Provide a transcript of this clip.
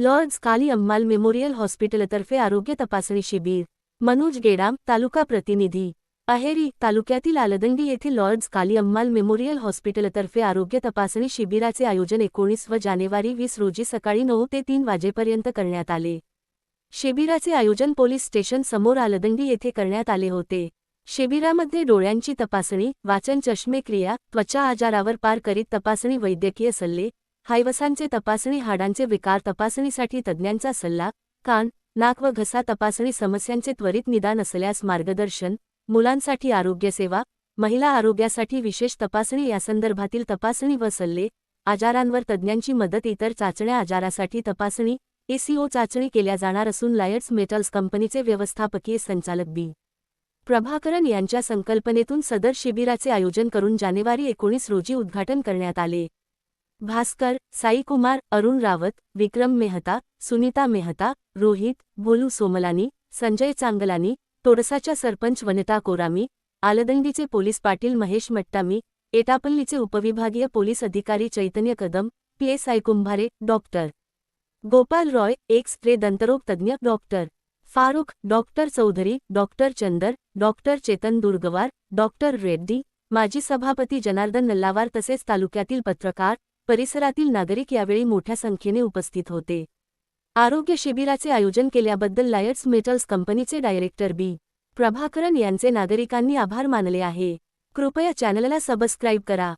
Lord's काली Ammal memorial हॉस्पिटलतर्फे आरोग्य तपासणी शिबिर मनोज गेडाम तालुका प्रतिनिधी अहेरी तालुक्यातील आलदंडी येथील लॉर्ड्स काली अम्माल मेमोरियल हॉस्पिटलतर्फे आरोग्य तपासणी शिबिराचे आयोजन एकोणीस व जानेवारी वीस रोजी सकाळी नऊ ते तीन वाजेपर्यंत करण्यात आले. शिबिराचे आयोजन पोलीस स्टेशन समोर आलदंडी येथे करण्यात आले होते. शिबिरामध्ये डोळ्यांची तपासणी वाचन चष्मे क्रिया त्वचा आजारावर पार करीत तपासणी वैद्यकीय सल्ले हायवसांचे तपासणी हाडांचे विकार तपासणीसाठी तज्ज्ञांचा सल्ला कान नाक व घसा तपासणी समस्यांचे त्वरित निदान असल्यास मार्गदर्शन मुलांसाठी आरोग्यसेवा महिला आरोग्यासाठी विशेष तपासणी यासंदर्भातील तपासणी व सल्ले आजारांवर तज्ज्ञांची मदत इतर चाचण्या आजारासाठी तपासणी एसीओ चाचणी केल्या जाणार असून लायट्स मेटल्स कंपनीचे व्यवस्थापकीय संचालक बी. प्रभाकरन यांच्या संकल्पनेतून सदर शिबिराचे आयोजन करून जानेवारी एकोणीस रोजी उद्घाटन करण्यात आले. भास्कर साईकुमार अरुण रावत विक्रम मेहता सुनीता मेहता रोहित भोलू सोमलानी संजय चांगलानी तोडसाच्या सरपंच वनिता कोरामी आलदंडीचे पोलीस पाटील महेश मट्टामी एटापल्लीचे उपविभागीय पोलीस अधिकारी Chaitanya Kadam PSI Kumbhare doctor Gopal Roy X ray दंतरोग तज्ज्ञ doctor Farukh doctor Chaudhari doctor Chander doctor Chetan Durgawar doctor Reddy माजी सभापती जनार्दन नल्लावार तसेच तालुक्यातील पत्रकार परिसरातील नागरिक यावेळी मोठ्या संख्येने उपस्थित होते. आरोग्य शिबिराचे आयोजन केल्याबद्दल लायट्स मेटल्स कंपनीचे डायरेक्टर बी. प्रभाकरन यांचे नागरिकांनी आभार मानले आहे. कृपया चॅनलला सबस्क्राईब करा.